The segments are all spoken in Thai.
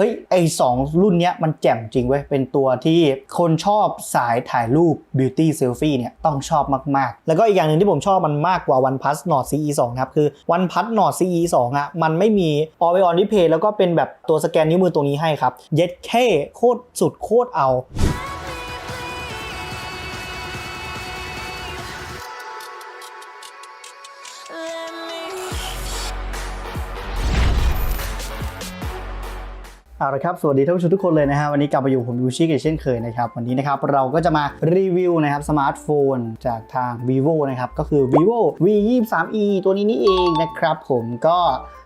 เฮ้ยไอสองรุ่นเนี้ยมันแจ่มจริงเว้ยเป็นตัวที่คนชอบสายถ่ายรูป beauty selfie เนี่ยต้องชอบมากๆ แล้วก็อีกอย่างหนึ่งที่ผมชอบมันมากกว่า OnePlus Nord CE 2นะครับ คือ OnePlus Nord CE 2อะมันไม่มี Always On Display แล้วก็เป็นแบบตัวสแกนนิ้วมือตัวนี้ให้ครับ เย็ดแค่โคตรสุดโคตรเอา เอาละครับ สวัสดีท่านผู้ชมทุกคนเลยนะฮะ วันนี้กลับมาอยู่ผมยูชิกอีกเช่นเคยนะครับ วันนี้นะครับเราก็จะมารีวิวนะครับสมาร์ทโฟนจากทาง vivo นะครับ ก็คือ vivo v 2 3 e ตัวนี้นี่เองนะครับผมก็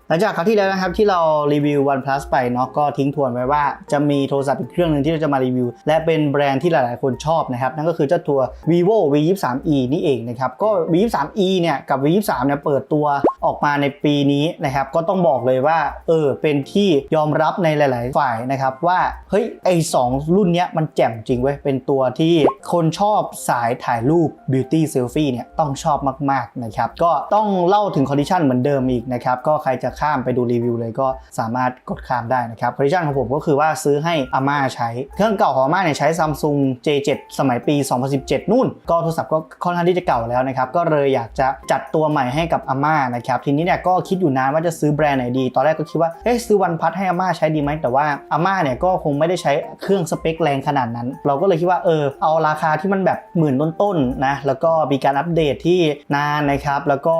หลังจากคราวที่แล้วนะครับที่เรารีวิว OnePlus ไปเนาะก็ทิ้งทวนไว้ว่าจะมีโทรศัพท์อีกเครื่องหนึ่งที่เราจะมารีวิว และเป็นแบรนด์ที่หลายๆ คนชอบนะครับ นั่นก็คือเจ้าตัว vivo v 2 3 e นี่เองนะครับ ก็ v 2 3 e เนี่ยกับ v 2 3เนี่ยเปิดตัวออกมาในปีนี้นะครับ ก็ต้องบอกเลยว่าเออเป็นที่ยอมรับในหลาย ๆ ฝ่ายนะครับว่าเฮ้ยไอสองรุ่นเนี้ยมันแจ่มจริงเว้ยเป็นตัวที่คนชอบสายถ่ายรูป beauty selfie เนี่ยต้องชอบมาก ๆ นะครับก็ต้องเล่าถึงคอนดิชันเหมือนเดิมอีกนะครับก็ใครจะข้ามไปดูรีวิวเลยก็สามารถกดข้ามได้นะครับคอนดิชันของผมก็คือว่าซื้อให้อาม่าใช้ เครื่องเก่าของอาม่าเนี่ยใช้ Samsung J7 สมัยปี 2017 นู่น ก็โทรศัพท์ก็ค่อนข้างที่จะเก่าแล้วนะครับ ก็เลยอยากจะจัดตัวใหม่ให้กับอาม่านะครับ ทีนี้เนี่ยก็คิดอยู่นานว่าจะซื้อแบรนด์ไหนดี ตอนแรกก็คิดว่า เอ๊ะซื้อวันพัทให้อาม่าใช้ดีไหม แต่ว่าอาม่าเนี่ยก็คงไม่ได้ใช้เครื่องสเปคแรงขนาดนั้น เราก็เลยคิดว่าเออเอาราคาที่มันแบบหมื่นต้นๆนะ แล้วก็มีการอัปเดตที่นานนะครับ แล้วก็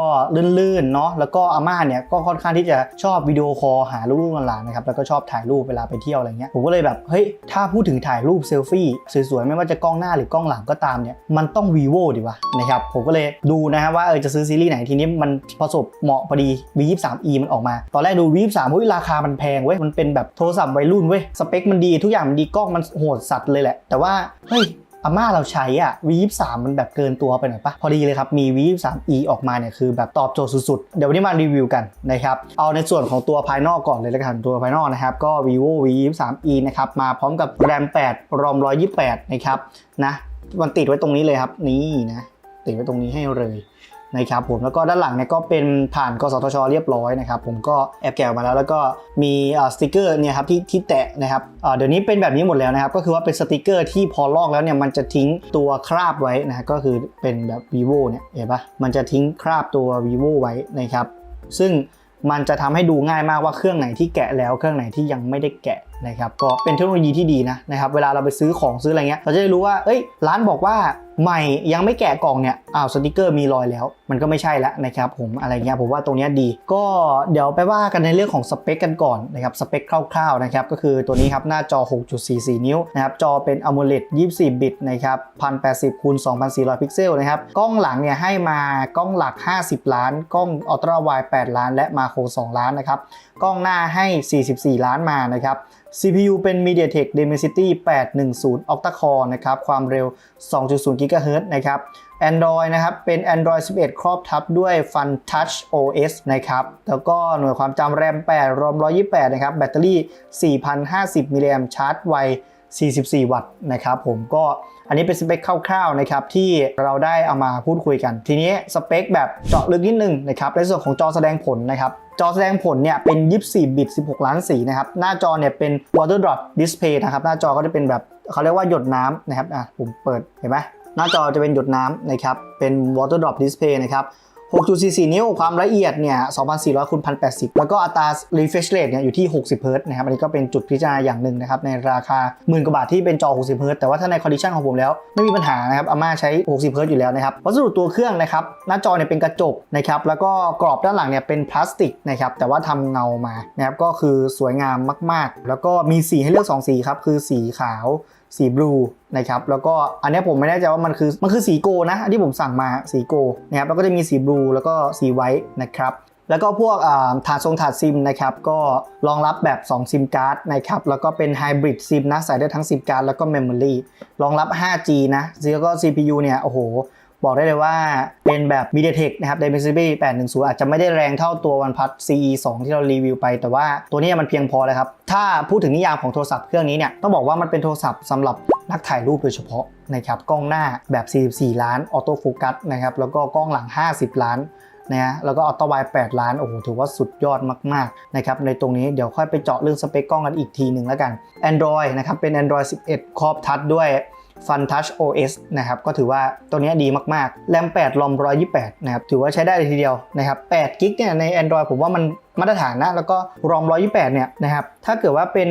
ลื่นๆเนาะ แล้วก็อาม่าเนี่ยก็ค่อนข้างที่จะชอบวิดีโอคอลหาลูกๆหลานๆนะครับแล้วก็ชอบถ่ายรูปเวลาไปเที่ยวอะไรเงี้ยผมก็เลยแบบเฮ้ยถ้าพูดถึงถ่ายรูปเซลฟี่สวยๆไม่ว่าจะกล้องหน้าหรือกล้องหลังก็ตามเนี่ยมันต้อง vivo ดีวะนะครับผมก็เลยดูนะฮะว่าเออจะซื้อซีรีส์ไหนทีนี้มันประสบเหมาะพอดี v 2 3 e มันออกมา ตอนแรกดู v 2 3 เฮ้ยราคามันแพงเว้ยมันเป็นแบบโทรศัพท์วัยรุ่นเว้ยสเปคมันดีทุกอย่างมันดีกล้องมันโหดสัตว์เลยแหละแต่ว่าเฮ้ย อาม่าเราใช้อะ V23 มันแบบเกินตัวไปหน่อยปะพอดีเลยครับ มี V23e ออกมาเนี่ยคือแบบตอบโจทย์สุดๆ เดี๋ยววันนี้มารีวิวกันนะครับ เอาในส่วนของตัวภายนอกก่อนเลยละกันตัวภายนอกนะครับ ก็ vivo V23e นะครับ มาพร้อมกับแรม8รอม128 นะครับนะมันติดไว้ตรงนี้เลยครับ นี่นะ ติดไว้ตรงนี้ให้เลย นะครับผมแล้วก็ด้านหลังเนี่ยก็เป็นผ่านกสทช เรียบร้อยนะครับผมก็แอบแกะมาแล้วแล้วก็มีสติกเกอร์เนี่ยครับที่ที่แตะนะครับเดี๋ยวนี้เป็นแบบนี้หมดแล้วนะครับก็คือว่าเป็นสติกเกอร์ที่พอลอกแล้วเนี่ยมันจะทิ้งตัวคราบไว้นะก็คือเป็นแบบ vivo เนี่ยเห็นปะมันจะทิ้งคราบตัว vivo ไว้นะครับซึ่งมันจะทำให้ดูง่ายมากว่าเครื่องไหนที่แกะแล้วเครื่องไหนที่ยังไม่ได้แกะ นะครับก็เป็นเทคโนโลยีที่ดีนะนะครับเวลาเราไปซื้อของซื้ออะไรเงี้ยเราจะได้รู้ว่าเอ้ยร้านบอกว่าใหม่ยังไม่แกะกล่องเนี่ยอ้าวสติกเกอร์มีรอยแล้ว มันก็ไม่ใช่แล้วนะครับผมอะไรเงี้ยผมว่าตรงนี้ดี ก็เดี๋ยวไปว่ากันในเรื่องของสเปคกันก่อนนะครับสเปคคร่าวๆนะครับก็คือตัวนี้ครับหน้าจอ 6.44 นิ้วนะครับจอเป็น AMOLED 24 บิตนะครับ1080คูณ2400 พิกเซลนะครับกล้องหลังเนี่ยให้มากล้องหลัก 50 ล้าน กล้องอัลตร้าไวด์8ล้าน และมาโคร2ล้านนะครับกล้องหน้าให้ 44 ล้านมานะครับ CPU เป็น MediaTek Dimensity 810 Octa Core นะครับ ความเร็ว 2.0 GHz นะครับ Android นะครับ เป็น Android 11 ครอบทับด้วย Fun Touch OS นะครับ แล้วก็หน่วยความจำ RAM 8 ROM 128 นะครับ แบตเตอรี่ 4,050 มิลลิแอมชาร์จไว 44 วัตต์นะครับผมก็อันนี้เป็นสเปคคร่าวๆนะครับที่เราได้เอามาพูดคุยกัน ทีนี้สเปคแบบเจาะลึกนิดนึงนะครับในส่วนของจอแสดงผลนะครับ จอแสดงผลเนี่ยเป็น 24 บิต 16 ล้านสีนะครับ หน้าจอเนี่ยเป็น water drop display นะครับ หน้าจอก็จะเป็นแบบเขาเรียกว่าหยดน้ำนะครับ อะผมเปิดเห็นไหมหน้าจอจะเป็นหยดน้ำนะครับ เป็น water drop display นะครับ 6.44 นิ้ว ความละเอียดเนี่ย 2,400คูณ1,080 แล้วก็อัตรา refresh rate เนี่ยอยู่ที่ 60 Hz นะครับ อันนี้ก็เป็นจุดพิจารณาอย่างหนึ่งนะครับ ในราคาหมื่นกว่าบาทที่เป็นจอ 60 Hz แต่ว่าถ้าในคอนดิชันของผมแล้ว ไม่มีปัญหานะครับ อาม่าใช้ 60 Hz อยู่แล้วนะครับ วัสดุตัวเครื่องนะครับ หน้าจอเนี่ยเป็นกระจกนะครับ แล้วก็กรอบด้านหลังเนี่ยเป็นพลาสติกนะครับ แต่ว่าทำเงามานะครับ ก็คือสวยงามมาก ๆ แล้วก็มีสีให้เลือก 2 สีครับ คือสีขาว สีบลูนะครับแล้วก็อันนี้ผมไม่แน่ใจว่ามันคือมันคือสีโกนะที่ผมสั่งมาสีโกนะครับแล้วก็จะมีสีบลูแล้วก็สีไวท์นะครับแล้วก็พวกถาดทรงถาดซิมนะครับก็รองรับแบบ 2 ซิมการ์ดนะครับแล้วก็เป็นไฮบริดซิมนะใส่ได้ทั้งซิมการ์ดแล้วก็เมมโมรีรองรับ 5G นะแล้วก็ CPU เนี่ยโอ้โห บอกได้เลยว่าเป็นแบบ MediaTek นะครับ Dimensity 810 อาจจะไม่ได้แรงเท่าตัว OnePlus CE 2ที่เรารีวิวไป แต่ว่าตัวนี้มันเพียงพอเลยครับ ถ้าพูดถึงนิยามของโทรศัพท์เครื่องนี้เนี่ย ต้องบอกว่ามันเป็นโทรศัพท์สำหรับนักถ่ายรูปโดยเฉพาะนะครับ กล้องหน้าแบบ 44 ล้านออโต้โฟกัสนะครับ แล้วก็กล้องหลัง 50 ล้านนะฮะแล้วก็อัลตร้าไว8ล้าน โอ้โห ถือว่าสุดยอดมาก ๆ นะครับ ในตรงนี้เดี๋ยวค่อยไปเจาะเรื่องสเปคกล้องกันอีกทีหนึ่งแล้วกัน Android นะครับ เป็น Android 11 ครอบทัชด้วย Fun Touch OS นะครับก็ถือว่าตัวนี้ดีมากๆแรม8รอม128นะครับถือว่าใช้ได้เลยทีเดียวนะครับ8กิกเนี่ยใน Android ผมว่ามันมาตรฐานนะแล้วก็รอม128เนี่ยนะครับถ้าเกิดว่าเป็น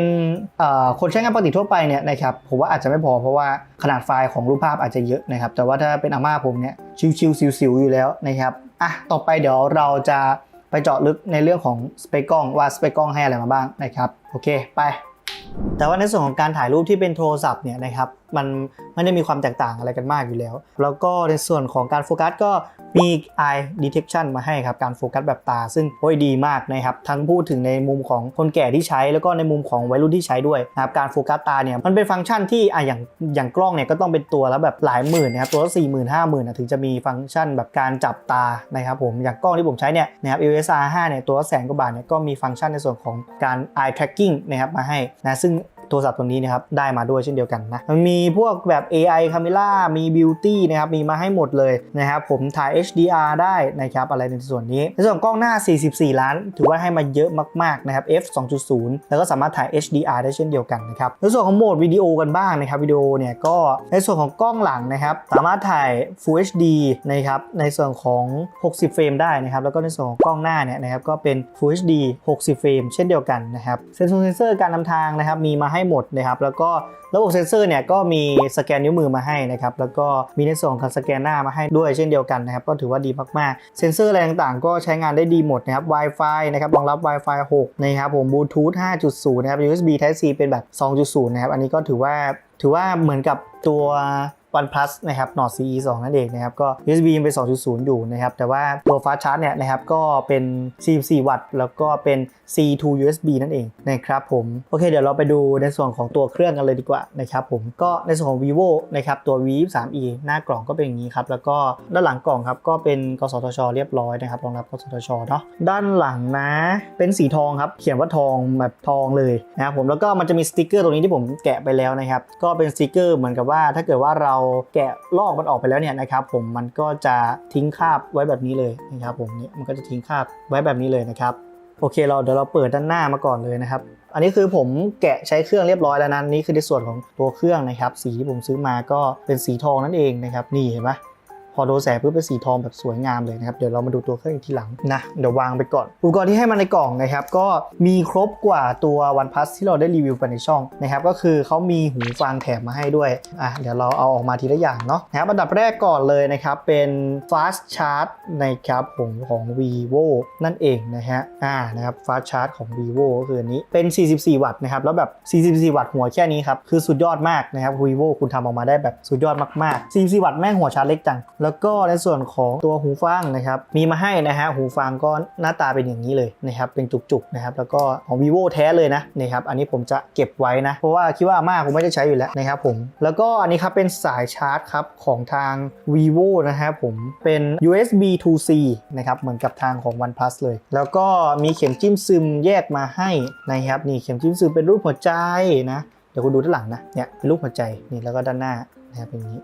คนใช้งานปกติทั่วไปเนี่ยนะครับผมว่าอาจจะไม่พอเพราะว่าขนาดไฟล์ของรูปภาพอาจจะเยอะนะครับแต่ว่าถ้าเป็นอาม่าผมเนี่ยชิวๆสิวๆอยู่แล้วนะครับอะต่อไปเดี๋ยวเราจะไปเจาะลึกในเรื่องของสเปคกล้องว่าสเปคกล้องให้อะไรมาบ้างนะครับโอเคไปแต่ว่าในส่วนของการถ่ายรูปที่เป็นโทรศัพท์เนี่ยนะครับ มันไม่ได้มีความแตกต่างอะไรกันมากอยู่แล้ว แล้วก็ในส่วนของการโฟกัสก็มี eye detection มาให้ครับ การโฟกัสแบบตา ซึ่งโอ้ยดีมากนะครับ ทั้งพูดถึงในมุมของคนแก่ที่ใช้ แล้วก็ในมุมของวัยรุ่นที่ใช้ด้วยนะครับการโฟกัสตาเนี่ยมันเป็นฟังก์ชันที่อะอย่างอย่างกล้องเนี่ยก็ต้องเป็นตัวแล้วแบบหลายหมื่นนะครับตัวละสี่หมื่นห้าหมื่นถึงจะมีฟังก์ชันแบบการจับตานะครับผมอย่างกล้องที่ผมใช้เนี่ยนะครับ EOS R5 เนี่ยตัวละแสนกว่าบาทเนี่ยก็มีฟังก์ชันในส่วนของการ eye tracking นะครับมาให้นะซึ่ง โทรศัพท์ตัวนี้นะครับได้มาด้วยเช่นเดียวกันนะมันมีพวกแบบ AI Camera มี Beauty นะครับมีมาให้หมดเลยนะครับผมถ่าย HDR ได้นะครับอะไรในส่วนนี้ ในส่วนกล้องหน้า 44 ล้าน ถือว่าให้มาเยอะมากๆนะครับ f 2.0 แล้วก็สามารถถ่าย HDR ได้เช่นเดียวกันนะครับในส่วนของโหมดวิดีโอกันบ้างนะครับวิดีโอเนี่ยก็ในส่วนของกล้องหลังนะครับสามารถถ่าย Full HD นะครับในส่วนของ 60 เฟรมได้นะครับแล้วก็ในส่วนของกล้องหน้าเนี่ยนะครับก็เป็น Full HD 60 เฟรมเช่นเดียวกันนะครับเซนเซอร์การนำทางนะครับมีมาให้หมดนะครับ แล้วก็ระบบเซ็นเซอร์เนี่ยก็มีสแกนนิ้วมือมาให้นะครับ แล้วก็มีในส่วนของการสแกนหน้ามาให้ด้วยเช่นเดียวกันนะครับ ก็ถือว่าดีมากๆ เซ็นเซอร์อะไรต่างๆ ก็ใช้งานได้ดีหมดนะครับ Wi-Fi นะครับรองรับ Wi-Fi 6 นะครับผม Bluetooth 5.0 นะครับ USB Type C เป็นแบบ 2.0 นะครับ อันนี้ก็ถือว่าถือว่าเหมือนกับตัว OnePlus นะครับ Nord CE 2 นั่นเองนะครับก็ USB ยังเป็น 2.0 อยู่นะครับแต่ว่าตัว Fast Charge เนี่ยนะครับก็เป็น 44 วัตต์ แล้วก็เป็น C2 USB นั่นเองนะครับผมโอเคเดี๋ยวเราไปดูในส่วนของตัวเครื่องกันเลยดีกว่านะครับผมก็ในส่วนของ vivo นะครับตัว v3e หน้ากล่องก็เป็นอย่างนี้ครับแล้วก็ด้านหลังกล่องครับก็เป็นกสทช เรียบร้อยนะครับรองรับกสทชเนาะด้านหลังนะเป็นสีทองครับเขียนว่าทองแบบทองเลยนะครับผมแล้วก็มันจะมีสติกเกอร์ตรงนี้ที่ผมแกะไปแล้วนะครับก็เป็นสติกเกอร์เหมือนกับว่าถ้าเกิดว่าเราแกะลอกมันออกไปแล้วเนี่ยนะครับผมมันก็จะทิ้งคราบไว้แบบนี้เลยนะครับผมเนี่ยมันก็จะทิ้งคราบไว้แบบนี้เลยนะครับโอเคเราเดี๋ยวเราเปิดด้านหน้ามาก่อนเลยนะครับ อันนี้คือผมแกะใช้เครื่องเรียบร้อยแล้วนะนี่คือในส่วนของตัวเครื่องนะครับ สีที่ผมซื้อมาก็เป็นสีทองนั่นเองนะครับนี่เห็นไหม พอโดนแสงปุ๊บเป็นสีทองแบบสวยงามเลยนะครับ เดี๋ยวเรามาดูตัวเครื่องอีกทีหลังนะ เดี๋ยววางไปก่อน อุปกรณ์ที่ให้มาในกล่องนะครับ ก็มีครบกว่าตัว OnePlus ที่เราได้รีวิวไปในช่องนะครับ ก็คือเขามีหูฟังแถมมาให้ด้วย อะ เดี๋ยวเราเอาออกมาทีละอย่างเนาะนะครับอันดับแรกก่อนเลยนะครับ เป็น Fast Charge นะครับผมของ vivo นั่นเองนะฮะ อ่า นะครับ Fast Charge ของ vivo ก็คืออันนี้ เป็น 44 วัตต์นะครับ แล้วแบบ 44 วัตต์หัวแค่นี้ครับ คือสุดยอดมากนะครับ vivo คุณทำออกมาได้แบบสุดยอดมากๆ44วัตต์แม่งหัวชาร์จเล็กจังแล้วก็ในส่วนของตัวหูฟังนะครับมีมาให้นะฮะหูฟังก็หน้าตาเป็นอย่างนี้เลยนะครับเป็นจุกๆนะครับแล้วก็ของ vivo แท้เลยนะนะครับอันนี้ผมจะเก็บไว้นะเพราะว่าคิดว่าอาม่าคงไม่ได้ใช้อยู่แล้วนะครับผมแล้วก็อันนี้ครับเป็นสายชาร์จครับของทาง vivo นะครับผมเป็น USB to C นะครับเหมือนกับทางของ OnePlus เลย แล้วก็มีเข็มจิ้มซึมแยกมาให้นะครับนี่เข็มจิ้มซึมเป็นรูปหัวใจนะเดี๋ยวคุณดูด้านหลังนะเนี่ยเป็นรูปหัวใจนี่แล้วก็ด้านหน้านะครับเป็นอย่างนี้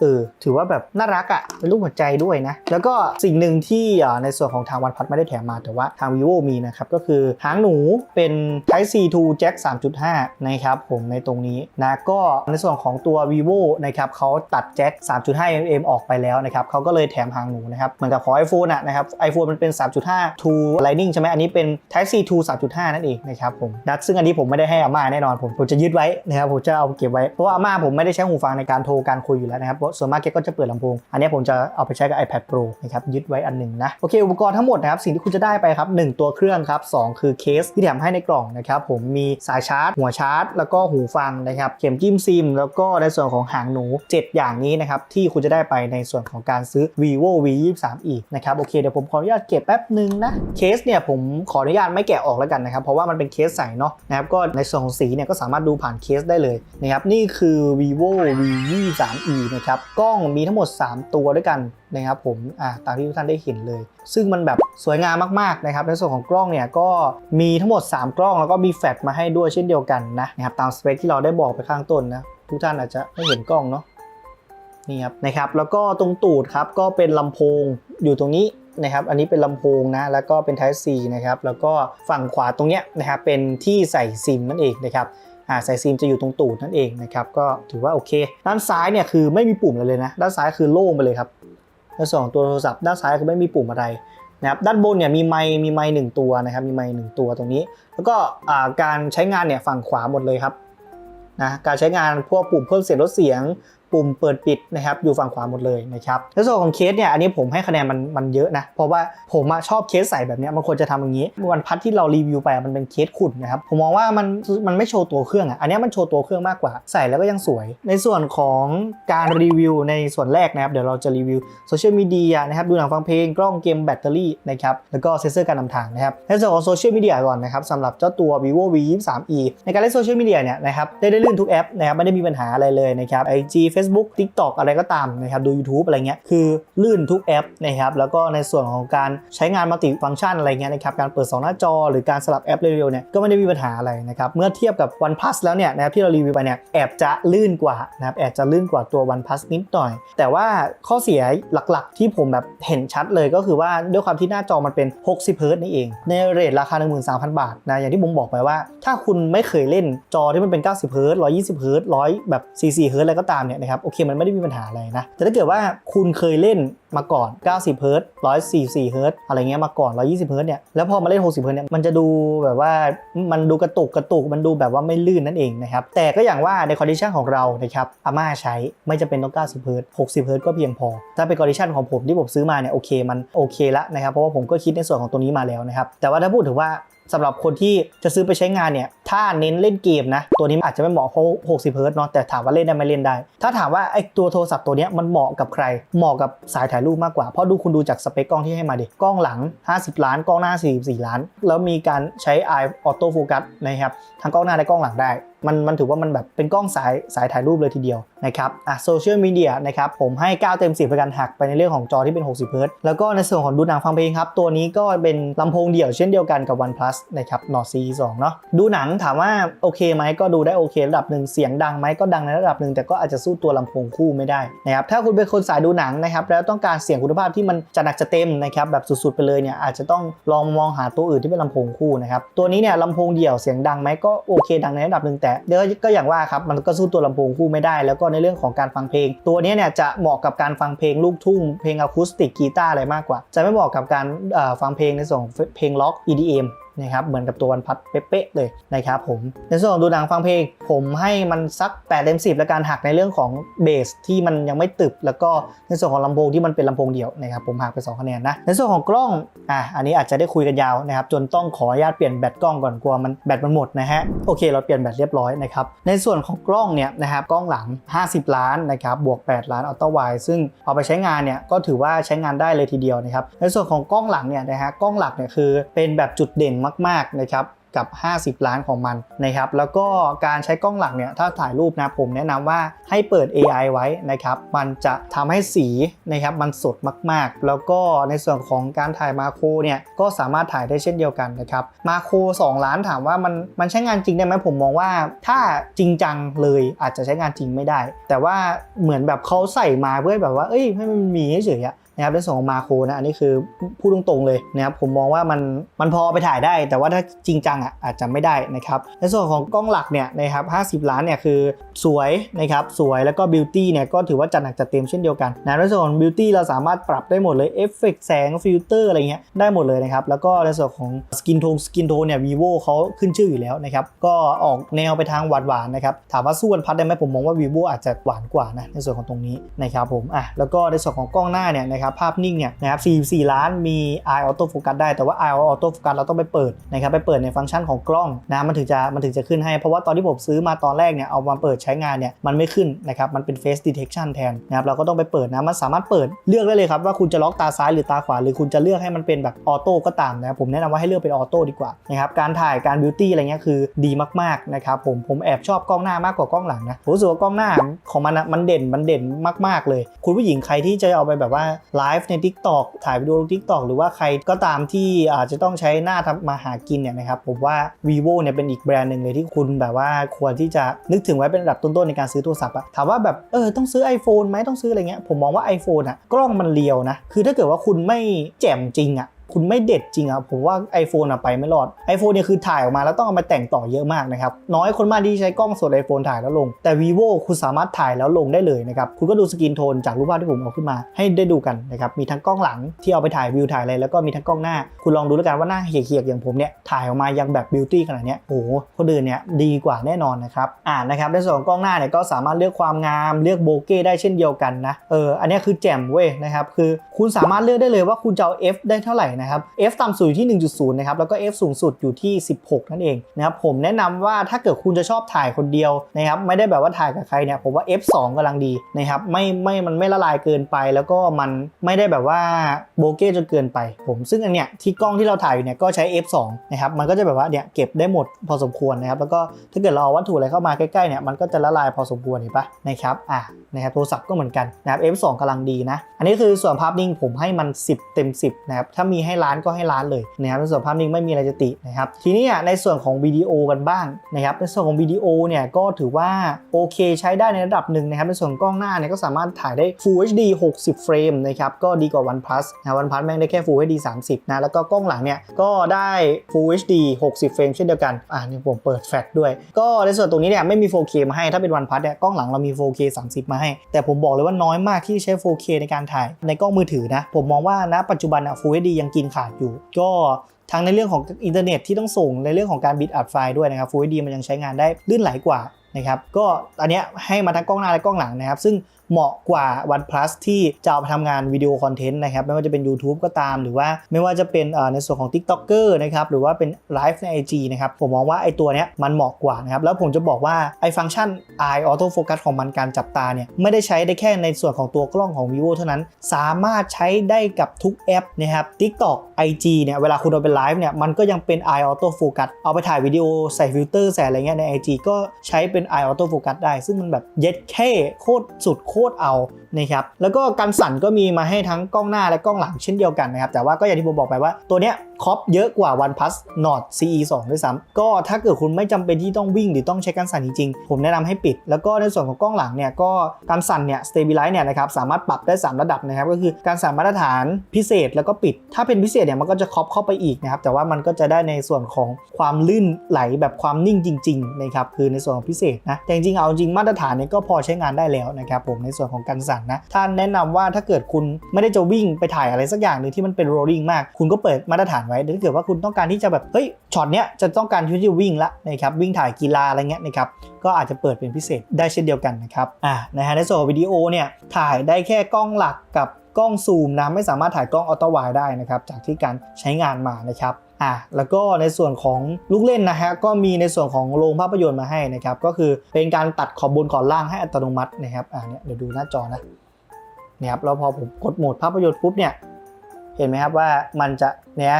เออถือว่าแบบน่ารักอะ่ะเป็นรูปหัวใจด้วยนะ แล้วก็สิ่งหนึ่งที่ในส่วนของทางวันพัดไม่ได้แถมมาแต่ว่าทาง vivo มีนะครับ ก็คือหางหนูเป็น Type C to Jack 3.5 นะครับผมในตรงนี้นะก็ในส่วนของตัว vivo นะครับเขาตัดแจ็ค3.5 mm ออกไปแล้วนะครับเขาก็เลยแถมหางหนูนะครับ เหมือนกับของ iPhone อะนะครับ iPhone มันเป็น 3.5 to Lightning ใช่ไหมอันนี้เป็น Type C to 3.5 นั่นเองนะครับผมนะซึ่งอันนี้ผมไม่ได้ให้อาม่าแน่นอนผมผมจะยึดไว้นะครับผมจะเอาเก็บไว้เพราะว่าอาม่าผมไม่ได้ใช้หูฟังในการโทรการคุยอยู่แล้วนะครับส่วนมากแกก็จะเปิดลำโพง อันนี้ผมจะเอาไปใช้กับ iPad Pro นะครับยึดไว้อันหนึ่งนะโอเคอุปกรณ์ทั้งหมดนะครับสิ่งที่คุณจะได้ไปครับ1ตัวเครื่องครับ2คือเคสที่แถมให้ในกล่องนะครับผมมีสายชาร์จ หัวชาร์จ แล้วก็หูฟังนะครับเข็มจิ้มซิม แล้วก็ในส่วนของหางหนู 7 อย่างนี้นะครับที่คุณจะได้ไปในส่วนของการซื้อ vivo v 2 3 e นะครับโอเคเดี๋ยวผมขออนุญาตเก็บแป๊บหนึ่งนะเคสเนี่ยผมขออนุญาตไม่แกะออกแล้วกันนะครับเพราะว่ามันเป็นเคสใสเนาะนะครับก็ในส่วนของสีเนี่ยก็สามารถดูผ่านเคสได้เลยนะครับนี่คือ vivo v 2 3 e นะครับกล้องมีทั้งหมด 3 ตัวด้วยกันนะครับผมอ่าตามที่ทุกท่านได้เห็นเลย ซึ่งมันแบบสวยงามมากๆนะครับในส่วนของกล้องเนี่ยก็มีทั้งหมด 3 กล้องแล้วก็มีแฟลชมาให้ด้วยเช่นเดียวกันนะนะครับตามสเปคที่เราได้บอกไปข้างต้นนะทุกท่านอาจจะไม่เห็นกล้องเนาะนี่ครับนะครับแล้วก็ตรงตูดครับก็เป็นลำโพงอยู่ตรงนี้นะครับอันนี้เป็นลำโพงนะแล้วก็เป็น Type C นะครับแล้วก็ฝั่งขวาตรงเนี้ยนะครับเป็นที่ใส่ซิมนั่นเองนะครับ อ่ายซีมจะอยู่ตรงตูดนั่นเองนะครับก็ถือว่าโอเค ด้านซ้ายเนี่ยคือไม่มีปุ่มอะไรเลยนะ ด้านซ้ายคือโล่งไปเลยครับในส่วนของตัวโทรศัพท์ด้านซ้ายคือไม่มีปุ่มอะไรนะครับด้านบนเนี่ยมีไมค์มีไมค์หนึ่งตัวนะครับมีไมค์หนึ่งตัวตรงนี้ แล้วก็การใช้งานเนี่ยฝั่งขวาหมดเลยครับนะการใช้งานพวกปุ่มเพิ่มเสียงลดเสียง ปุ่มเปิดปิดนะครับอยู่ฝั่งขวาหมดเลยนะครับในส่วนของเคสเนี่ยอันนี้ผมให้คะแนนมันมันเยอะนะ เพราะว่าผมชอบเคสใส่แบบนี้มันควรจะทำอย่างนี้ วันพัดที่เรารีวิวไปมันเป็นเคสขุ่นะครับผมมองว่ามันมันไม่โชว์ตัวเครื่องอะอันนี้มันโชว์ตัวเครื่องมากกว่า ใส่แล้วก็ยังสวย ในส่วนของการรีวิวในส่วนแรกนะครับเดี๋ยวเราจะรีวิวโซเชียลมีเดียนะครับดูหนังฟังเพลงกล้องเกมแบตเตอรี่นะครับแล้วก็เซนเซอร์การนำทางนะครับในส่วนของโซเชียลมีเดียก่อนนะครับสำหรับเจ้าตัว vivo v 2 3 e ในการเล่นโซเชียลมีเดียเนี่ยนะครับได้ได้ลื่นทุกแอปนะครับไม่ได้มีปัญหาอะไรเลยนะครับ IG Facebook TikTok อะไรก็ตามนะครับดู YouTube อะไรเงี้ยคือลื่นทุกแอปนะครับแล้วก็ในส่วนของการใช้งานมัลติฟังก์ชันอะไรเงี้ยนะครับการเปิด 2 หน้าจอ หรือการสลับแอปเร็วๆเนี่ยก็ไม่ได้มีปัญหาอะไรนะครับเมื่อเทียบกับ OnePlus แล้วเนี่ยนะครับที่เรารีวิวไปเนี่ยแอบจะลื่นกว่านะครับแอบจะลื่นกว่าตัว OnePlus นิดหน่อย แต่ว่าข้อเสียหลักๆ ที่ผมแบบเห็นชัดเลยก็คือว่าด้วยความที่หน้าจอมันเป็น 60 Hz นี่เอง ในเรทราคา 13,000 บาทนะอย่างที่ผมบอกไปว่า ถ้าคุณไม่เคยเล่นจอที่มันเป็น 90 Hz 120 Hz 100แบบ44 Hz อะไรก็ตามเนี่ยนะครับโอเคมันไม่ได้มีปัญหาอะไรนะแต่ถ้าเกิดว่าคุณเคยเล่นมาก่อน 90 Hz 144 Hz อะไรเงี้ยมาก่อน 120 Hz เนี่ยแล้วพอมาเล่น 60 Hz เนี่ยมันจะดูแบบว่ามันดูกระตุกกระตุกมันดูแบบว่าไม่ลื่นนั่นเองนะครับแต่ก็อย่างว่าในคอนดิชันของเรานะครับอาม่าใช้ไม่จำเป็นต้อง 90 Hz 60 Hz ก็เพียงพอ ถ้าเป็นคอนดิชันของผมที่ผมซื้อมาเนี่ยโอเคมันโอเคละนะครับเพราะว่าผมก็คิดในส่วนของตัวนี้มาแล้วนะครับแต่ว่าถ้าพูดถึงว่า สำหรับคนที่จะซื้อไปใช้งานเนี่ย ถ้าเน้นเล่นเกมนะ ตัวนี้อาจจะไม่เหมาะเพราะ60เฮิร์ตเนาะ แต่ถามว่าเล่นได้ไหมเล่นได้ ถ้าถามว่าไอ้ตัวโทรศัพท์ตัวนี้มันเหมาะกับใคร เหมาะกับสายถ่ายรูปมากกว่า เพราะดูคุณดูจากสเปคกล้องที่ให้มาดิ กล้องหลัง 50 ล้าน กล้องหน้า 44 ล้าน แล้วมีการใช้ eye auto focus นะครับ ทั้งกล้องหน้าและกล้องหลังได้มันมันถือว่ามันแบบเป็นกล้องสายสายถ่ายรูปเลยทีเดียวนะครับอะโซเชียลมีเดียนะครับผมให้ 9 เต็ม 10ในการหักไปในเรื่องของจอที่เป็น 60เฮิร์ตแล้วก็ในส่วนของดูหนังฟังเพลงครับ ตัวนี้ก็เป็นลำโพงเดี่ยวเช่นเดียวกันกับ OnePlus นะครับ Nord C2 เนาะดูหนังถามว่าโอเคไหมก็ดูได้โอเคระดับหนึ่งเสียงดังไหมก็ดังในระดับหนึ่งแต่ก็อาจจะสู้ตัวลำโพงคู่ไม่ได้นะครับถ้าคุณเป็นคนสายดูหนังนะครับแล้วต้องการเสียงคุณภาพที่มันจะหนักจะเต็มนะครับแบบสุดๆไปเลยเนี่ยอาจจะต้องลองมองหาตัวอื่นที่เป็นลำโพงคู่นะครับตัวนี้เนี่ยลำโพงเดี่ยวเสียงดังไหมก็โอเคดังในระดับหนึ่งแต่เดี๋ยวก็อย่างว่าครับมันก็สู้ตัวลำโพงคู่ไม่ได้ แล้วก็ในเรื่องของการฟังเพลง ตัวนี้เนี่ยจะเหมาะกับการฟังเพลงลูกทุ่ง เพลงอะคูสติกกีตาร์อะไรมากกว่า จะไม่เหมาะกับการฟังเพลงในส่วนของเพลงล็อก EDM นะครับเหมือนกับตัววันพัดเป๊ะๆเลยนะครับผมในส่วนของดูหนังฟังเพลง ผมให้มันสัก8เต็ม10 แล้วการหักในเรื่องของเบสที่มันยังไม่ตึบ แล้วก็ในส่วนของลำโพงที่มันเป็นลำโพงเดี่ยวนะครับผมหักไป2คะแนนนะในส่วนของกล้องอะอันนี้อาจจะได้คุยกันยาวนะครับจนต้องขออนุญาตเปลี่ยนแบตกล้องก่อนกลัวมันแบตมันหมดนะฮะโอเค เราเปลี่ยนแบตเรียบร้อยนะครับในส่วนของกล้องเนี่ยนะครับกล้องหลัง 50 ล้านนะครับบวก 8 ล้านอัลตร้าไวซึ่งเอาไปใช้งานเนี่ยก็ถือว่าใช้งานได้เลยทีเดียวนะครับในส่วนของกล้องหลังเนี่ยนะฮะกล้องหลักเนี่ยคือเป็นแบบจุดเด่นมมากๆนะครับกับ 50 ล้านของมันนะครับ แล้วก็การใช้กล้องหลักเนี่ย ถ้าถ่ายรูปนะผมแนะนำว่าให้เปิด AI ไว้นะครับ มันจะทำให้สีนะครับมันสดมากๆ แล้วก็ในส่วนของการถ่ายมาโครเนี่ยก็สามารถถ่ายได้เช่นเดียวกันนะครับ มาโคร2 ล้านถามว่ามันมันใช้งานจริงได้ไหมผมมองว่าถ้าจริงจังเลยอาจจะใช้งานจริงไม่ได้ แต่ว่าเหมือนแบบเขาใส่มาเพื่อแบบว่า เอ้ยให้มันมีเฉยอะ นะครับในส่วนของมาโครนะอันนี้คือพูดตรงๆเลยนะครับผมมองว่ามันมันพอไปถ่ายได้ แต่ว่าถ้าจริงจังอะอาจจะไม่ได้นะครับในส่วนของกล้องหลักเนี่ยนะครับ50 ล้านเนี่ยคือสวยนะครับสวยแล้วก็บิวตี้เนี่ยก็ถือว่าจัดหนักจัดเต็มเช่นเดียวกันนะในส่วนของบิวตี้เราสามารถปรับได้หมดเลยเอฟเฟกแสงฟิลเตอร์อะไรเงี้ยได้หมดเลยนะครับแล้วก็ในส่วนของสกินโทนสกินโทนเนี่ย vivo เขาขึ้นชื่ออยู่แล้วนะครับก็ออกแนวไปทางหวานๆนนะครับถามว่าสู้วันพัดได้ไหมผมมองว่า vivo อาจจะหวานกว่านะในส่วนของตรงนี้นะครับผมอะแล้วก็ในส่วนของกล้องหน้าเนี่ยนะครับภาพนิ่งเนี่ยนะครับ44 ล้านมี eye auto focus ได้แต่ว่า eye auto focus เราต้องไปเปิดนะครับไปเปิดในฟังก์ชันของกล้องนะมันถึงจะมันถึงจะขึ้นให้เพราะว่าตอนที่ผมซื้อมาตอนแรกเนี่ยเอามาเปิดใช้งานเนี่ยมันไม่ขึ้นนะครับมันเป็น face detection แทนนะครับเราก็ต้องไปเปิดนะมันสามารถเปิดเลือกได้เลยครับว่าคุณจะล็อกตาซ้ายหรือตาขวา หรือคุณจะเลือกให้มันเป็นแบบออโต้ก็ตามนะครับผมแนะนำว่าให้เลือกเป็นออโต้ดีกว่านะครับการถ่ายการบิวตี้อะไรเงี้ยคือดีมากๆนะครับผมผมแอบชอบกล้องหน้ามากกว่ากล้องหลังนะผมรู้สึกว่ากล้องหน้าของมันมันเด่นมันเด่นมากๆเลย คุณผู้หญิงใครที่จะเอาไปแบบว่าไลฟ์ใน TikTok ถ่ายวิดีโอลง TikTok หรือว่าใครก็ตามที่อาจจะต้องใช้หน้าทำมาหากินเนี่ยนะครับผมว่า vivo เนี่ยเป็นอีกแบรนด์หนึ่งเลยที่คุณแบบว่าควรที่จะนึกถึงไว้เป็นระดับต้นๆในการซื้อโทรศัพท์อะถามว่าแบบเออต้องซื้อ iPhone ไหมต้องซื้ออะไรเงี้ยผมมองว่า iPhone อะกล้องมันเรียวนะคือถ้าเกิดว่าคุณไม่แจ่มจริงอะ คุณไม่เด็ดจริงอะผมว่า iPhone อะไปไม่รอด iPhone เนี่ยคือถ่ายออกมาแล้วต้องเอามาแต่งต่อเยอะมากนะครับ น้อยคนมากที่ใช้กล้องสด iPhone ถ่ายแล้วลง แต่ vivo คุณสามารถถ่ายแล้วลงได้เลยนะครับ คุณก็ดูสกรีนโทนจากรูปภาพที่ผมเอาขึ้นมา ให้ได้ดูกันนะครับ มีทั้งกล้องหลังที่เอาไปถ่ายวิวถ่ายอะไรแล้วก็มีทั้งกล้องหน้า คุณลองดูแล้วกันว่าหน้าเขียกๆอย่างผมเนี่ยถ่ายออกมายังแบบบิวตี้ขนาดเนี้ยโอ้โหคนอื่นเนี่ยดีกว่าแน่นอนนะครับอ่านะครับในส่วนของกล้องหน้าเนี่ยก็สามารถเลือกความงามเลือกโบเก้ได้เช่นเดียวกันนะเอออันนี้คือแจ่มเว้ยนะครับคือคุณสามารถเลือกได้เลยว่าคุณจะเอา f ได้เท่าไหร่นะครับ f ต่ำสุดอยู่ที่ 1.0 นะครับ แล้วก็ f สูงสุดอยู่ที่ 16 นั่นเองนะครับ ผมแนะนำว่าถ้าเกิดคุณจะชอบถ่ายคนเดียวนะครับ ไม่ได้แบบว่าถ่ายกับใครเนี่ยผมว่า f 2กำลังดีนะครับ ไม่ไม่มันไม่ละลายเกินไป แล้วก็มันไม่ได้แบบว่าโบเก้จนเกินไป ผมซึ่งอันเนี้ยที่กล้องที่เราถ่ายอยู่เนี่ยก็ใช้ f 2นะครับ มันก็จะแบบว่าเนี่ยเก็บได้หมดพอสมควรนะครับ แล้วก็ถ้าเกิดเราเอาวัตถุอะไรเข้ามาใกล้ๆเนี่ยมันก็จะละลายพอสมควรเห็นปะนะครับอะนะครับโทรศัพท์ก็เหมือนกันนะครับ f 2กำลังดีนะ อันนี้คือส่วนภาพนิ่งผมให้มัน 10 เต็ม 10นะครับถ้ามีใให้ล้านก็ให้ล้านเลยนะครับในส่วนภาพนิ่งไม่มีอะไรจะตินะครับทีนี้ในส่วนของวิดีโอกันบ้างนะครับในส่วนของวิดีโอเนี่ยก็ถือว่าโอเคใช้ได้ในระดับหนึ่งนะครับในส่วนกล้องหน้าเนี่ยก็สามารถถ่ายได้ Full HD 60 เฟรมนะครับก็ดีกว่า OnePlus นะ OnePlus แม่งได้แค่ Full HD 30 นะแล้วก็กล้องหลังเนี่ยก็ได้ Full HD 60 เฟรมเช่นเดียวกันอ่านี่ยผมเปิดแฟลชด้วย ก็ในส่วนตรงนี้เนี่ยไม่มี 4K มาให้ถ้าเป็น OnePlus เนี่ยกล้องหลังเรามี 4K 30 มาให้ แต่ผมบอกเลยว่าน้อยมากที่ใช้ 4K ในการถ่ายในกล้องมือถือนะผมมองว่าณปัจจุบันอะ Full HD ยังกินขาดอยู่ ก็ทั้งในเรื่องของอินเทอร์เน็ตที่ต้องส่งในเรื่องของการบิดอัดไฟล์ด้วยนะครับ Full HD มันยังใช้งานได้ลื่นไหลกว่า นะครับก็อันเนี้ยให้มาทั้งกล้องหน้าและกล้องหลังนะครับ ซึ่งเหมาะกว่า OnePlus ที่จะเอาไปทำงานวิดีโอคอนเทนต์นะครับ ไม่ว่าจะเป็น YouTube ก็ตาม หรือว่าไม่ว่าจะเป็นในส่วนของ TikToker นะครับ หรือว่าเป็นไลฟ์ใน IG นะครับ ผมมองว่าไอตัวเนี้ยมันเหมาะกว่านะครับ แล้วผมจะบอกว่าไอฟังก์ชัน Eye Auto Focus ของมันการจับตาเนี่ย ไม่ได้ใช้ได้แค่ในส่วนของตัวกล้องของ vivo เท่านั้น สามารถใช้ได้กับทุกแอปนะครับ TikTok IG เนี่ยเวลาคุณเอาไปไลฟ์เนี่ยมันก็ยังเป็น Eye Auto Focus เอาไปถ่ายวิดีโอใส่ฟิลเตอร์ใส่อะไรเงี้ยใน IG ก็ใช้เป็น Eye Auto Focus ได้ ซึ่งมันแบบเย็ดแค่โคตรสุดโคตรเอา นะครับแล้วก็การสั่นก็มีมาให้ทั้งกล้องหน้าและกล้องหลังเช่นเดียวกันนะครับแต่ว่าก็อย่างที่ผมบอกไปว่าตัวเนี้ยครอปเยอะกว่า OnePlus Nord CE 2ด้วยซ้ำก็ถ้าเกิดคุณไม่จำเป็นที่ต้องวิ่งหรือต้องใช้การสั่นจริงๆ ผมแนะนำให้ปิด แล้วก็ในส่วนของกล้องหลังเนี่ยก็การสั่นเนี่ย Stabilize เนี่ยนะครับสามารถปรับได้ 3 ระดับนะครับก็คือการสั่นมาตรฐานพิเศษแล้วก็ปิด ถ้าเป็นพิเศษเนี่ยมันก็จะครอปเข้าไปอีกนะครับแต่ว่ามันก็จะได้ในส่วนของความลื่นไหลแบบความนิ่งจริงๆนะครับคือในส่วนของพิเศษนะแต่จริงๆเอาจริงมาตรฐานเนี่ยก็พอใช้งานได้แล้วนะครับผมในส่วนของการสั่นนะท่านแนะนำว่าถ้าเกิดคุณไม่ได้จะวิ่งไปถ่ายอะไรสักอย่างหนึ่งที่มันเป็นโรลลิ่งมาก คุณก็เปิดมาตรฐานไว้ถ้าเกิดว่าคุณต้องการที่จะแบบเฮ้ยช็อตเนี้ยจะต้องการที่จะวิ่งละนะครับวิ่งถ่ายกีฬาอะไรเงี้ยนะครับก็อาจจะเปิดเป็นพิเศษได้เช่นเดียวกันนะครับอ่านะฮะในส่วนของวิดีโอเนี่ยถ่ายได้แค่กล้องหลักกับ กล้องซูมนะไม่สามารถถ่ายกล้องออโต้ไวได้นะครับจากที่การใช้งานมานะครับอะแล้วก็ในส่วนของลูกเล่นนะฮะก็มีในส่วนของโรงภาพยนตร์มาให้นะครับก็คือเป็นการตัดขอบบนขอบล่างให้อัตโนมัตินะครับอ่าเนี่ยเดี๋ยวดูหน้าจอนะเนี่ยครับแล้วพอผมกดโหมดภาพยนตร์ปุ๊บเนี่ยเห็นไหมครับว่ามันจะเนี่ย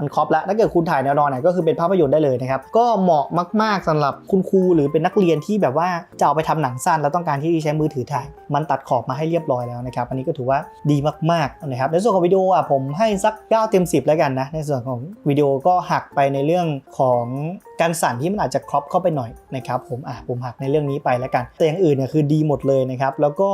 มันครอบแล้วถ้าเกิดคุณถ่ายแนวนอนเนี่ยก็คือเป็นภาพยนตร์ได้เลยนะครับก็เหมาะมาก ๆสำหรับคุณครูหรือเป็นนักเรียนที่แบบว่าจะเอาไปทำหนังสั้นแล้วต้องการที่จะใช้มือถือถ่าย มันตัดขอบมาให้เรียบร้อยแล้วนะครับอันนี้ก็ถือว่าดีมากๆนะครับในส่วนของวิดีโออะผมให้สัก9เต็ม10 แล้วกันนะในส่วนของวิดีโอก็หักไปในเรื่องของ การสั่นที่มันอาจจะครอปเข้าไปหน่อยนะครับผมอะผมหักในเรื่องนี้ไปแล้วกัน แต่อย่างอื่นเนี่ยคือดีหมดเลยนะครับ แล้วก็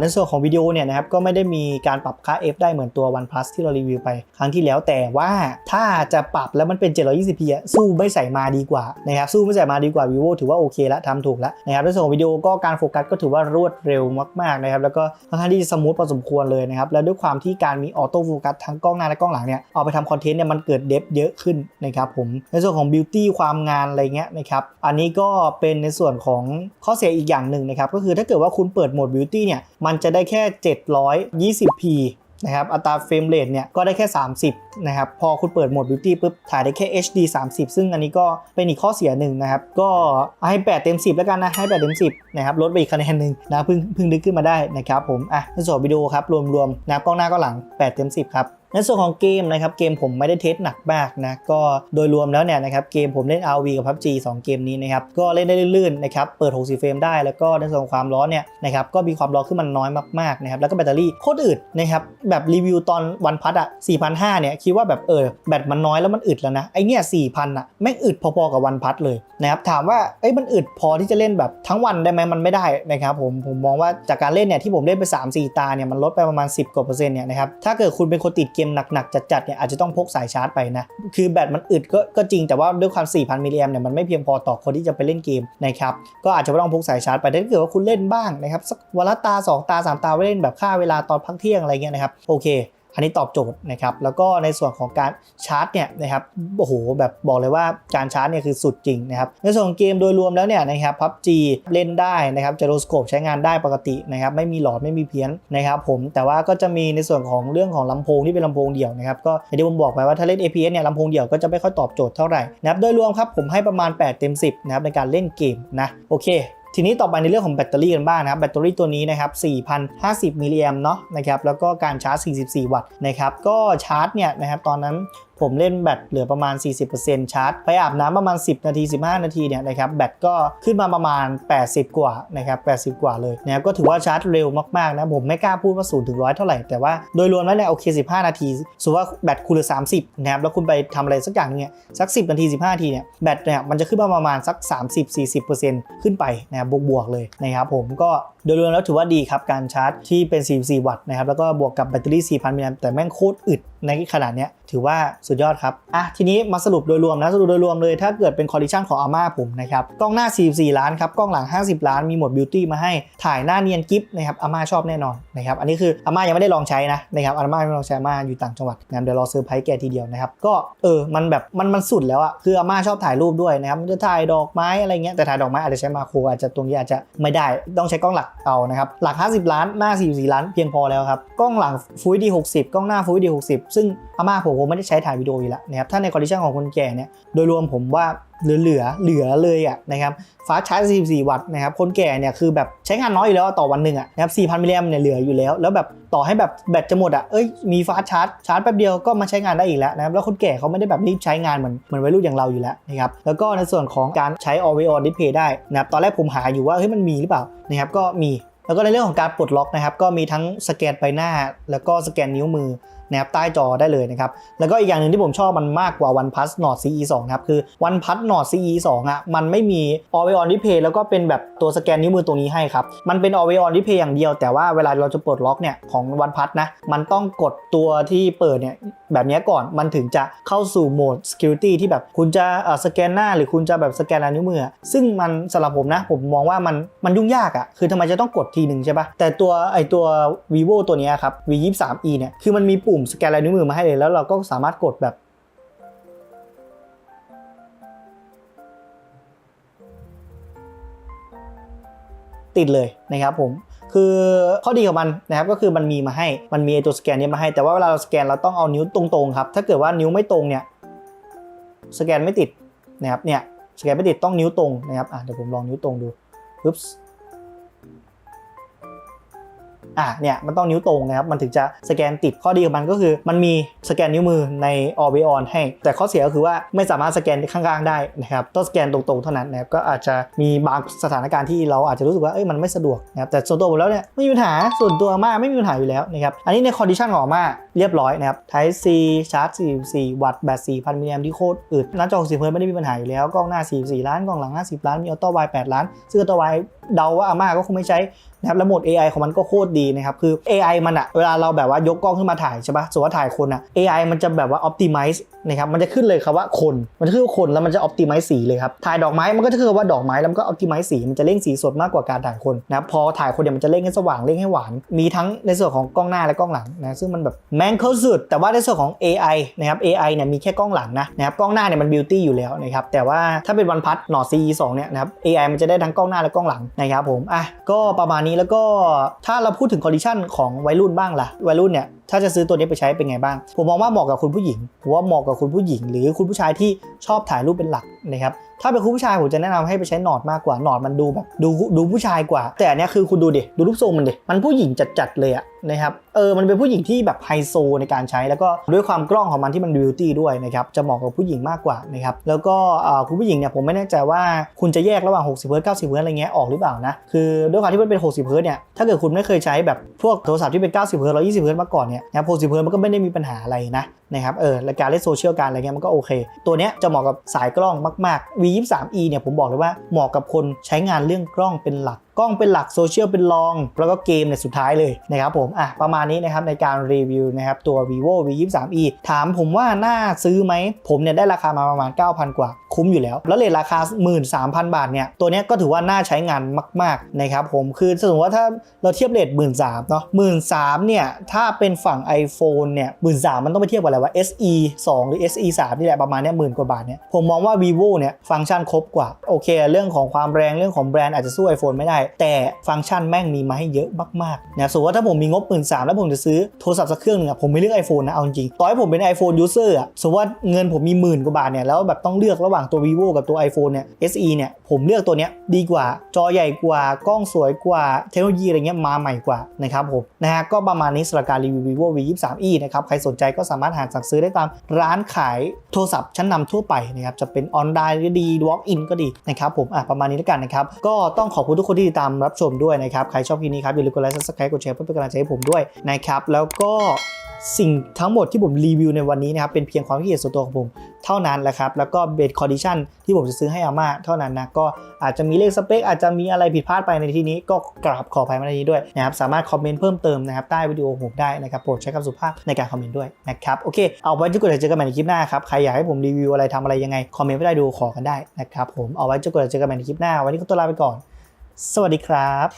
ในส่วนของวิดีโอเนี่ยนะครับก็ไม่ได้มีการปรับค่า f ได้เหมือนตัว OnePlus ที่เรารีวิวไปครั้งที่แล้วแต่ว่าถ้าจะปรับแล้วมันเป็น 720p สู้ไม่ใส่มาดีกว่านะครับสู้ไม่ใส่มาดีกว่า vivo ถือว่าโอเคแล้วทำถูกแล้วนะครับในส่วนของวิดีโอก็การโฟกัสก็ถือว่ารวดเร็วมากๆนะครับแล้วก็ค่อนข้างที่จะสมูทพอสมควรเลยนะครับแล้วด้วยความที่การมีออโต้โฟกัสทั้งกล้องหน้าและกล้องหลังเนี่ยเอาไปทำคอนเทนต์เนี่ยมันเกิดเดฟเยอะขึ้นนะครับผมในส่วนของบิวตี้ความงานอะไรเงี้ยนะครับอันนี้ก็เป็นในส่วนของข้อเสียอีกอย่างหนึ่งนะครับก็คือถ้าเกิดว่าคุณเปิดโหมดบิวตี้เนี่ยมันจะได้แค่ 720p นะครับอัตราเฟรมเรทเนี่ยก็ได้แค่ 30 นะครับ พอคุณเปิดโหมด Beauty ปุ๊บ ถ่ายได้แค่ HD 30 ซึ่งอันนี้ก็เป็นอีกข้อเสียหนึ่งนะครับ ก็ให้ 8 เต็ม 10 แล้วกันนะ ให้ 8 เต็ม 10 นะครับ ลดไปอีกคะแนนหนึ่งนะเพิ่งเพิ่งดึกขึ้นมาได้นะครับผม อะในส่วนวิดีโอครับ รวมๆนะกล้องหน้ากล้องหลัง 8 เต็ม 10 ครับ ในส่วนของเกมนะครับเกมผมไม่ได้เทสหนักมากนะก็โดยรวมแล้วเนี่ยนะครับเกมผมเล่น RV กับ PUBG 2 เกมนี้นะครับก็เล่นได้ลื่นๆนะครับเปิด 60 เฟรมได้แล้วก็ในส่วนของความร้อนเนี่ยนะครับก็มีความร้อนขึ้นมันน้อยมากๆนะครับแล้วก็แบตเตอรี่โคตรอึดนะครับแบบรีวิวตอนวันพัดอะ4,500เนี่ยคิดว่าแบบเออแบตมันน้อยแล้วมันอึดแล้วนะไอเนี่ย4,000อะแม่งอึดพอๆกับวันพัดเลยนะครับถามว่าเอ้ยมันอึดพอที่จะเล่นแบบทั้งวันได้ไหมมันไม่ได้นะครับผมผมมองว่าจากการเล่นเนี่ยที่ผมเล่นไป 3-4 ตาเนี่ยมันลดไปประมาณ 10กว่าเปอร์เซ็นต์เนี่ยนะครับถ้าเกิดคุณเป็นคนติดเกมหนักๆจัดๆเนี่ยอาจจะต้องพกสายชาร์จไปนะคือแบตมันอึดก็ก็จริงแต่ว่าด้วยความ 4,000 มิลลิแอมเนี่ยมันไม่เพียงพอต่อคนที่จะไปเล่นเกมนะครับก็อาจจะไม่ต้องพกสายชาร์จไปแต่ถ้าเกิดว่าคุณเล่นบ้างนะครับสักวันละตา 2 ตา 3 ตาไว้เล่นแบบค่าเวลาตอนพักเที่ยงอะไรเงี้ยนะครับโอเค อันนี้ตอบโจทย์นะครับแล้วก็ในส่วนของการชาร์จเนี่ยนะครับโอ้โหแบบบอกเลยว่าการชาร์จเนี่ยคือสุดจริงนะครับในส่วนของเกมโดยรวมแล้วเนี่ยนะครับ PUBG เล่นได้นะครับจ y โรสโคปใช้งานได้ปกตินะครับไม่มีหลอดไม่มีเพี้ยนนะครับผมแต่ว่าก็จะมีในส่วนของเรื่องของลำโพงที่เป็นลำโพงเดี่ยวนะครับก็อย่างที่ผมบอกไปว่าถ้าเล่น APS เนี่ยลำโพงเดี่ยวก็จะไม่ค่อยตอบโจทย์เท่าไหร่นะครับโดยรวมครับผมให้ประมาณ 8 เต็ม 10นะครับในการเล่นเกมนะโอเค ทีนี้ต่อไปในเรื่องของแบตเตอรี่กันบ้างนะครับแบตเตอรี่ตัวนี้นะครับ4,050มิลลิแอมเนาะนะครับแล้วก็การชาร์จ 44 วัตต์นะครับก็ชาร์จเนี่ยนะครับตอนนั้น ผมเล่นแบตเหลือประมาณ 40%ชาร์จ ไปอาบน้ำประมาณ 10 นาที 15 นาทีเนี่ยนะครับแบตก็ขึ้นมาประมาณ 80 กว่านะครับ80 กว่าเลยนะครับก็ถือว่าชาร์จเร็วมากๆนะผมไม่กล้าพูดว่า0ถึง100เท่าไหร่ แต่ว่าโดยรวมแล้วเนี่ยโอเค 15 นาทีสมมติว่าแบตคุณเหลือ 30นะครับแล้วคุณไปทำอะไรสักอย่างเนี่ยสัก 10 นาที 15 นาทีเนี่ยแบตเนี่ยมันจะขึ้นมาประมาณสัก 30-40%ขึ้นไปนะครับบวกๆเลยนะครับผมก็โดยรวมแล้วถือว่าดีครับ การชาร์จที่เป็น 44 วัตต์นะครับ แล้วก็บวกกับแบตเตอรี่ 4,000 มิลลิแอมแต่แม่งโคตรอึดในขนาดเนี้ย ถือว่าสุดยอดครับอะทีนี้มาสรุปโดยรวมนะสรุปโดยรวมเลย ถ้าเกิดเป็นคอ l ิชันของอาม่าผมนะครับกล้องหน้า 44 ล้านครับกล้องหลัง 50 ล้านมีโหมดบิวตี้มาให้ถ่ายหน้าเนียนกิฟนะครับอาม่าชอบแน่นอนนะครับอันนี้คืออาม่ายังไม่ได้ลองใช้นะนะครับอาม่าไม่ได้ลองใช้อาม่าอยู่ต่างจังหวัดนะเดี๋ยวรอเซอร์ไพรส์แกทีเดียวนะครับก็เออมันแบบมันมันสุดแล้วอะคืออาม่าชอบถ่ายรูปด้วยนะครับจะถ่ายดอกไม้อะไรเงี้ยแต่ถ่ายดอกไม้อาจจะใช้มาโครอาจจะตรงนี้อาจจะไม่ได้ต้องใช้กล้องหลักเอานะครับหลัก 50 ล้านหน้า 44 ล้านเพียงพอแล้วครับกล้องหลัง Full HD 60 กล้องหน้า Full HD 60 ซึ่งอาม่าผมไม่ได้ใช้ถ่ายวิดีโออยู่แล้วนะครับถ้าในคอนดิชันของคนแก่เนี่ยโดยรวมผมว่าเหลือเหลือเหลือเลยอะนะครับฟ้าชาร์จ44 วัตต์นะครับคนแก่เนี่ยคือแบบใช้งานน้อยอยู่แล้วต่อวันหนึ่งอะนะครับ4,000มิลลิแอมเนี่ยเหลืออยู่แล้ว แล้วแบบต่อให้แบบแบตจะหมดอะเอ้ยมีฟ้าชาร์จชาร์จแป๊บเดียวก็มาใช้งานได้อีกแล้วนะครับแล้วคนแก่เขาไม่ได้แบบรีบใช้งานเหมือนเหมือนวัยรุ่นอย่างเราอยู่แล้วนะครับแล้วก็ในส่วนของการใช้ always on display ได้นะครับตอนแรกผมหาอยู่ว่าเฮ้ยมันมีหรือเปล่านะครับก็มีแล้วก็ในเรื่องของการปลดล็อกนะครับก็มีทั้งสแกนใบหน้า แล้วก็สแกนนิ้วมือ นะครับใต้จอได้เลยนะครับ แล้วก็อีกอย่างหนึ่งที่ผมชอบมันมากกว่า OnePlus Nord CE 2ครับ คือ OnePlus Nord CE 2อะมันไม่มี Always On Display แล้วก็เป็นแบบตัวสแกนนิ้วมือตรงนี้ให้ครับ มันเป็น Always On Display อย่างเดียว แต่ว่าเวลาเราจะปลดล็อกเนี่ยของ OnePlus นะ มันต้องกดตัวที่เปิดเนี่ย แบบนี้ก่อนมันถึงจะเข้าสู่โหมด security ที่แบบคุณจะสแกนหน้า หรือคุณจะแบบสแกนลายนิ้วมือ ซึ่งมันสำหรับผมนะ ผมมองว่ามันมันยุ่งยากอะ่ะคือทำไมจะต้องกดทีหนึ่งใช่ปะแต่ตัวไอตัว vivo ตัวนี้ครับ v 2 3 e เนี่ยคือมันมีปุ่มสแกนลายนิ้วมือมาให้เลยแล้วเราก็สามารถกดแบบติดเลยนะครับผม คือข้อดีของมันนะครับก็คือมันมีมาให้มันมีไอ้ตัวสแกนเนี้มาให้ แต่ว่าเวลาเราสแกนเราต้องเอานิ้วตรงๆครับถ้าเกิดว่านิ้วไม่ตรงเนี่ยสแกนไม่ติดนะครับเนี่ยสแกนไม่ติดต้องนิ้วตรงนะครับอะเดี๋ยวผมลองนิ้วตรงดูปึ๊บ อะเนี่ยมันต้องนิ้วตรงนะครับมันถึงจะสแกนติดข้อดีของมันก็คือ มันมีสแกนนิ้วมือใน o r b i On ให้ แต่ข้อเสียก็คือว่าไม่สามารถสแกนข้างๆได้นะครับต้องสแกนตรงๆเท่านั้นนะครับก็อาจจะมีบางสถานการณ์ที่เราอาจจะรู้สึกว่าเอ้ยมันไม่สะดวกนะครับแต่ส่วนตัวผมแล้วเนี่ยไม่มีปัญหาส่วนตัวอาม่าไม่มีปัญหาอยู่แล้วนะครับอันนี้ในคอนดิชันของอาม่าเรียบร้อยนะครับ Type C ชาร์จ 44 วัตต์แบต 4,000 มิลลิแอมป์ที่โคตรอึดหน้าจอ60เฮิร์ตไม่ได้มีปัญหาอยู่แล้ว กล้องหน้า 44 ล้าน กล้องหลัง 50 ล้าน มีออโต้ไว8ล้าน ซึ่งออโต้ไวเดาว่าอาม่าก็คงไม่ใช้นะครับแล้วโหมด AI ของมันก็โคตรดีนะครับ คือ AI มันอะเวลาเราแบบว่ายกกล้องขึ้นมาถ่ายใช่ปะสมมติว่าถ่ายคนอะ AI มันจะแบบว่า optimize นะครับมันจะขึ้นเลยครับว่าคน มันจะขึ้นว่าคนแล้วมันจะ optimize สีเลยครับถ่ายดอกไม้มันก็จะขึ้นว่าดอกไม้แล้วมันก็ optimize สีมันจะเร่งสีสดมากกว่าการถ่ายคนนะครับพอถ่ายคนเนี่ยมันจะเร่งให้สว่างเร่งให้หวาน มีทั้งในส่วนของกล้องหน้าและกล้องหลังนะซึ่งมันแบบแม่งเข้าสุด แต่ว่าในส่วนของ AI นะครับ AI เนี่ยมีแค่กล้องหลังนะนะครับกล้องหน้าเนี่ยมัน beauty อยู่แล้วนะครับแต่ว่าถ้าเป็นวันพัด Nord CE 2 เนี่ยนะครับ AI มันจะได้ทั้งกล้องหน้าและกล้องหลังนะครับผมอะก็ประมาณนี้แล้วก็ถ้าเราพูดถึงคอนดิชันของวัยรุ่นบ้างล่ะวัยรุ่นเนี่ยถ้าจะซื้อตัวนี้ไปใช้เป็นไงบ้าง ผมมองว่าเหมาะกับคุณผู้หญิงผมว่าเหมาะกับคุณผู้หญิง หรือคุณผู้ชายที่ชอบถ่ายรูปเป็นหลักนะครับถ้าเป็นคุณผู้ชายผมจะแนะนำให้ไปใช้หนอดมากกว่าหนอดมันดูแบบดูดูผู้ชายกว่า แต่เนี้ยคือคุณดูดิดูรูปทรงมันดิมันผู้หญิงจัดๆเลยอะ นะครับเออมันเป็นผู้หญิงที่แบบไฮโซในการใช้ แล้วก็ด้วยความกล้องของมันที่มันบิวตี้ด้วยนะครับจะเหมาะกับผู้หญิงมากกว่านะครับแล้วก็คุณผู้หญิงเนี่ยผมไม่แน่ใจว่าคุณจะแยกระหว่าง 60เฮิร์ต90เฮิร์ตอะไรเงี้ยออกหรือเปล่านะคือด้วยความที่มันเป็น 60เฮิร์ตเนี่ยถ้าเกิดคุณไม่เคยใช้แบบพวกโทรศัพท์ที่เป็น90เฮิร์ต120เฮิร์ตมาก่อนเนี่ยนะครับ60เฮิร์ตมันก็ไม่ได้มีปัญหาอะไรนะนะครับเออและการเล่นโซเชียลการอะไรเงี้ยมันก็โอเค ตัวเนี้ยจะเหมาะกับสายกล้องมาก ๆ V23e เนี่ยผมบอกเลยว่าเหมาะกับคนใช้งานเรื่องกล้องเป็นหลักกล้องเป็นหลักโซเชียลเป็นรอง แล้วก็เกมเนี่ยสุดท้ายเลยนะครับผมอะประมาณนี้นะครับในการรีวิวนะครับตัว vivo v23e ถามผมว่าน่าซื้อไหมผมเนี่ยได้ราคามาประมาณ 9,000 กว่า คุ้มอยู่แล้ว แล้วเลทราคา 13,000 บาทเนี่ยตัวนี้ก็ถือว่าน่าใช้งานมากๆนะครับผมคือสมมติว่าถ้าเราเทียบเลท1 3ื่นสามเนาะหมื่นสามเนี่ยถ้าเป็นฝั่ง iPhone เนี่ยหมื่นสามมันต้องไปเทียบกับอะไรวะ SE 2 หรือ SE 3นี่แหละประมาณเนี้ยหมื่นกว่าบาทเนี่ยผมมองว่า vivo เนี่ยฟังก์ชันครบกว่า โอเค เรื่องของความแรงเรื่องของแบรนด์อาจจะสู้ iPhone ไม่ได้ แต่ฟังก์ชันแม่งมีมาให้เยอะมากๆนะสมมติว่าถ้าผมมีงบหมื่นสามแล้วผมจะซื้อโทรศัพท์สักเครื่องหนึงอะผมไม่เลือก iPhone นะเอาจริงต่อให้ผมเป็น iPhone user อะสมมติว่าเงินผมมีหมื่นกว่าบาทเนี่ยแล้วแบบต้องเลือกระหว่างตัว vivo กับตัว iPhone เนี่ย SE เนี่ย ผมเลือกตัวเนี้ยดีกว่า จอใหญ่กว่า กล้องสวยกว่า เทคโนโลยีอะไรเงี้ยมาใหม่กว่านะครับผม นะฮะ ก็ประมาณนี้สำหรับการรีวิว vivo v 2 3 e นะครับ ใครสนใจก็สามารถหาสั่งซื้อได้ตามร้านขายโทรศัพท์ชั้นนำทั่วไปนะครับ จะเป็นออนไลน์ก็ดี walk in ก็ดีนะครับผม อะ ประมาณนี้แล้วกันนะครับ ก็ต้องขอบคุณทุกคนที่ติดตามรับชมด้วยนะครับ ใครชอบคลิปนี้ครับอย่าลืมกดไลค์ subscribe กดแชร์เพื่อเป็นกำลังใจให้ผมด้วยนะครับ แล้วก็ สิ่งทั้งหมดที่ผมรีวิวในวันนี้นะครับเป็นเพียงความคิดเห็นส่วนตัวของผมเท่านั้นแหละครับ แล้วก็เบสคอ d i ชันที่ผมจะซื้อให้อาม่าเท่านั้นนะก็อาจจะมีเลขสเปคอาจจะมีอะไรผิดพลาดไปในที่นี้ก็กราบขออภัยมาในที่ด้วยนะครับสามารถคอมเมนต์เพิ่มเติมนะครับใต้วิดีโอผมได้นะครับโปรดใช้คำสุภาพในการคอมเมนต์ด้วยนะครับโอเคเอาไว้จะกดเจอกันใหม่ในคลิปหน้าครับใครอยากให้ผมรีวิวอะไรทำอะไรยังไงคอมเมนต์ไม่ได้ดูขอกันได้นะครับผมเอาไว้จะกดเจอกันใหม่ในคลิปหน้า วันนี้ก็ตัวลาไปก่อน สวัสดีครับ